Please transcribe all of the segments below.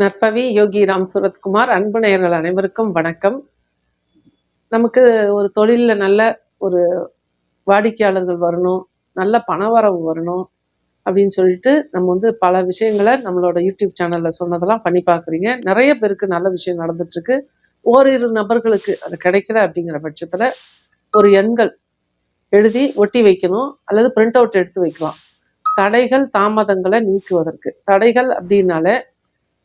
நற்பவி யோகி ராம் சுரத்குமார் அன்பு நேயர்கள் அனைவருக்கும் வணக்கம். நமக்கு ஒரு தொழிலில் நல்ல ஒரு வாடிக்கையாளர்கள் வரணும் நல்ல பணவரவு வரணும் அப்படின்னு சொல்லிட்டு நம்ம வந்து பல விஷயங்களை நம்மளோட யூடியூப் சேனலில் சொன்னதெல்லாம் பண்ணி பார்க்குறீங்க. நிறைய பேருக்கு நல்ல விஷயம் நடந்துட்டுருக்கு. ஓரிரு நபர்களுக்கு அது கிடைக்கல அப்படிங்கிற பட்சத்தில் ஒரு எண்கள் எழுதி ஒட்டி வைக்கணும் அல்லது பிரிண்ட் அவுட் எடுத்து வைக்கலாம். தடைகள் தாமதங்களை நீக்குவதற்கு. தடைகள் அப்படின்னாலே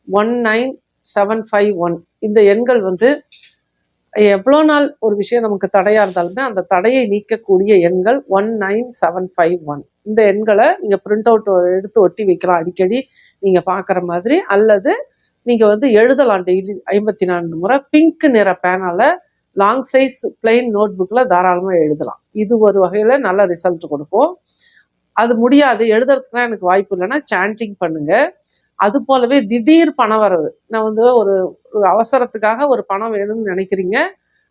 one nine seven five one இந்த எண்கள் வந்து எவ்வளோ நாள் ஒரு விஷயம் நமக்கு தடையாக இருந்தாலுமே அந்த தடையை நீக்கக்கூடிய எண்கள் one nine seven five one இந்த எண்களை நீங்கள் பிரிண்ட் அவுட் எடுத்து ஒட்டி வைக்கலாம் அடிக்கடி. நீங்கள் பார்க்குற மாதிரி. அல்லது நீங்கள் வந்து எழுதலாம் டெய்லி ஐம்பத்தி நான்கு முறை. பிங்க் நிற பேனால லாங் சைஸ் பிளெயின் நோட் புக்கில் தாராளமாக எழுதலாம். இது ஒரு வகையில் நல்ல ரிசல்ட் கொடுக்கும். அது முடியாது. எழுதுறதுக்குலாம் எனக்கு வாய்ப்பு இல்லைன்னா சாண்டிங் பண்ணுங்கள் அது போலவே திடீர் பணவரவு நான் வந்து ஒரு அவசரத்துக்காக ஒரு பணம் வேணும்னு நினைக்கிறீங்க.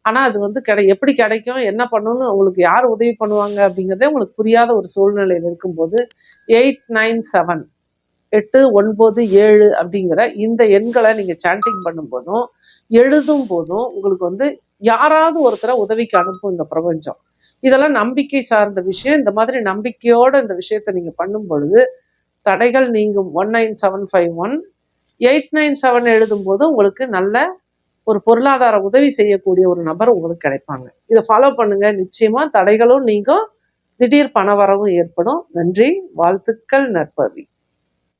ஆனால் அது வந்து கிடை எப்படி கிடைக்கும் என்ன பண்ணணும்னு உங்களுக்கு யார் உதவி பண்ணுவாங்க அப்படிங்கிறதே உங்களுக்கு புரியாத ஒரு சூழ்நிலையில் இருக்கும்போது எயிட் நைன் செவன் எட்டு ஒன்பது ஏழு அப்படிங்கிற இந்த எண்களை நீங்கள் சாண்டிங் பண்ணும்போதும் எழுதும் போதும் உங்களுக்கு வந்து யாராவது ஒருத்தரை உதவிக்கு அனுப்பும் இந்த பிரபஞ்சம். இதெல்லாம் நம்பிக்கை சார்ந்த விஷயம். இந்த மாதிரி நம்பிக்கையோட இந்த விஷயத்தை நீங்கள் பண்ணும் பொழுது தடைகள் நீங்கும். One nine seven five one eight nine seven எழுதும்போது உங்களுக்கு நல்ல ஒரு பொருளாதார உதவி செய்யக்கூடிய ஒரு நபர் உங்களுக்கு கிடைப்பாங்க. இதை ஃபாலோ பண்ணுங்க. நிச்சயமா தடைகளும் நீங்கும். திடீர் பணவரவும் ஏற்படும். நன்றி. வாழ்த்துக்கள் நற்பவி.